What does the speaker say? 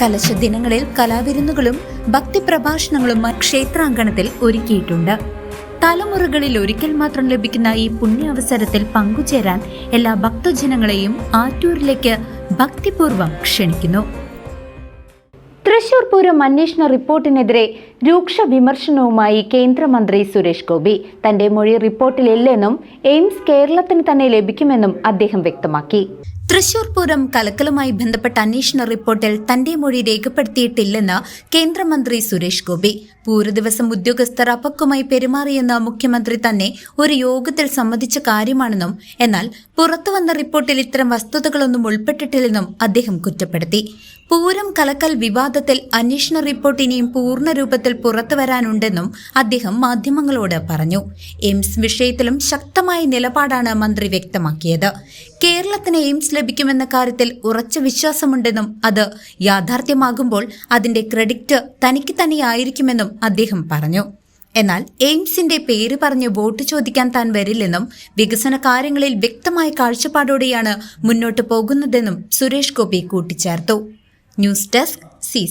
കലശ ദിനങ്ങളിൽ കലാവിരുന്നുകളും ഭക്തിപ്രഭാഷണങ്ങളും ക്ഷേത്രാങ്കണത്തിൽ ഒരുക്കിയിട്ടുണ്ട്. തലമുറകളിൽ ഒരിക്കൽ മാത്രം ലഭിക്കുന്ന ഈ പുണ്യാവസരത്തിൽ പങ്കുചേരാൻ എല്ലാ ഭക്തജനങ്ങളെയും ആറ്റൂരിലേക്ക് ഭക്തിപൂർവം ക്ഷണിക്കുന്നു. തൃശൂർ പൂരം അന്വേഷണ റിപ്പോർട്ടിനെതിരെ രൂക്ഷ വിമർശനവുമായി കേന്ദ്രമന്ത്രി സുരേഷ് ഗോപി. തന്റെ മൊഴി റിപ്പോർട്ടിലില്ലെന്നും എയിംസ് കേരളത്തിന് തന്നെ ലഭിക്കുമെന്നും അദ്ദേഹം വ്യക്തമാക്കി. തൃശൂർ പൂരം കലക്കലുമായി ബന്ധപ്പെട്ട അന്വേഷണ റിപ്പോർട്ടിൽ തന്റെ മൊഴി രേഖപ്പെടുത്തിയിട്ടില്ലെന്ന് കേന്ദ്രമന്ത്രി സുരേഷ് ഗോപി. പൂരദിവസം ഉദ്യോഗസ്ഥർ അപക്വമായി പെരുമാറിയെന്ന് മുഖ്യമന്ത്രി തന്നെ ഒരു യോഗത്തിൽ സമ്മതിച്ച കാര്യമാണെന്നും എന്നാൽ പുറത്തുവന്ന റിപ്പോർട്ടിൽ ഇത്തരം വസ്തുതകളൊന്നും ഉൾപ്പെട്ടിട്ടില്ലെന്നും അദ്ദേഹം കുറ്റപ്പെടുത്തി. പൂരം കലക്കൽ വിവാദത്തിൽ അന്വേഷണ റിപ്പോർട്ട് ഇനിയും പൂർണ രൂപത്തിൽ പുറത്തു വരാനുണ്ടെന്നും അദ്ദേഹം മാധ്യമങ്ങളോട് പറഞ്ഞു. എയിംസ് വിഷയത്തിലും ശക്തമായ നിലപാടാണ് മന്ത്രി വ്യക്തമാക്കിയത്. കേരളത്തിന് എയിംസ് ലഭിക്കുമെന്ന കാര്യത്തിൽ ഉറച്ച വിശ്വാസമുണ്ടെന്നും അത് യാഥാർത്ഥ്യമാകുമ്പോൾ അതിന്റെ ക്രെഡിറ്റ് തനിക്ക് തന്നെയായിരിക്കുമെന്നും അദ്ദേഹം പറഞ്ഞു. എന്നാൽ എയിംസിന്റെ പേര് പറഞ്ഞ് വോട്ട് ചോദിക്കാൻ താൻ വരില്ലെന്നും വികസന കാര്യങ്ങളിൽ വ്യക്തമായ കാഴ്ചപ്പാടോടെയാണ് മുന്നോട്ട് പോകുന്നതെന്നും സുരേഷ് ഗോപി കൂട്ടിച്ചേർത്തു. News desk C